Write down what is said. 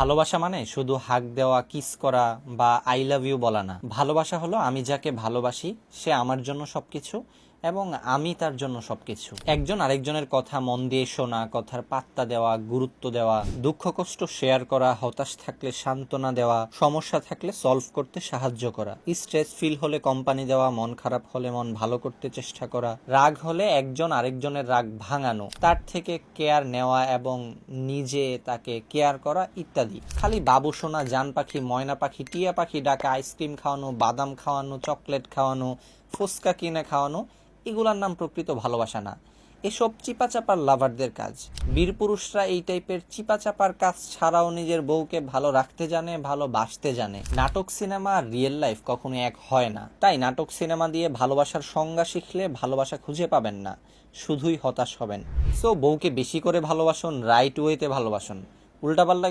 ভালোবাসা মানে শুধু হাক দেওয়া কিস করা বা আই লাভ ইউ বলা না। ভালোবাসা হলো আমি যাকে ভালোবাসি, সে আমার জন্য সবকিছু এবং আমি তার জন্য সবকিছু। একজন আরেকজনের কথা মন দিয়ে শোনা, কথার পাত্তা দেওয়া, গুরুত্ব দেওয়া, দুঃখ কষ্ট শেয়ার করা, হতাশ থাকলে সান্ত্বনা দেওয়া, সমস্যা থাকলে সলভ করতে সাহায্য করা স্ট্রেস ফিল হলে কোম্পানি দেওয়া, মন খারাপ হলে মন ভালো করতে চেষ্টা করা, রাগ হলে একজন আরেকজনের রাগ ভাঙানো, তার থেকে কেয়ার নেওয়া এবং নিজে তাকে কেয়ার করা ইত্যাদি। খালি বাবু সোনা, জান পাখি, ময়না পাখি, টিয়া পাখি, ডাকা আইসক্রিম খাওয়ানো, বাদাম খাওয়ানো চকলেট খাওয়ানো, ফুচকা কিনে খাওয়ানো এগুলার নাম প্রকৃত ভালোবাসা না। এসব চিপাচাপার লাভারদের কাজ। বীর পুরুষরা এই টাইপের চিপাচাপার কাজ ছাড়াও নিজের বউকে ভালো রাখতে জানে, ভালো বাসতে জানে। নাটক সিনেমা আর রিয়েল লাইফ কখনো এক হয় না। তাই নাটক সিনেমা দিয়ে ভালোবাসার সংজ্ঞা শিখলে ভালোবাসা খুঁজে পাবেন না। শুধুই হতাশ হবেন। সো বউকে বেশি করে ভালোবাসুন রাইট ওয়েতে ভালোবাসুন। উল্টাপাল্টা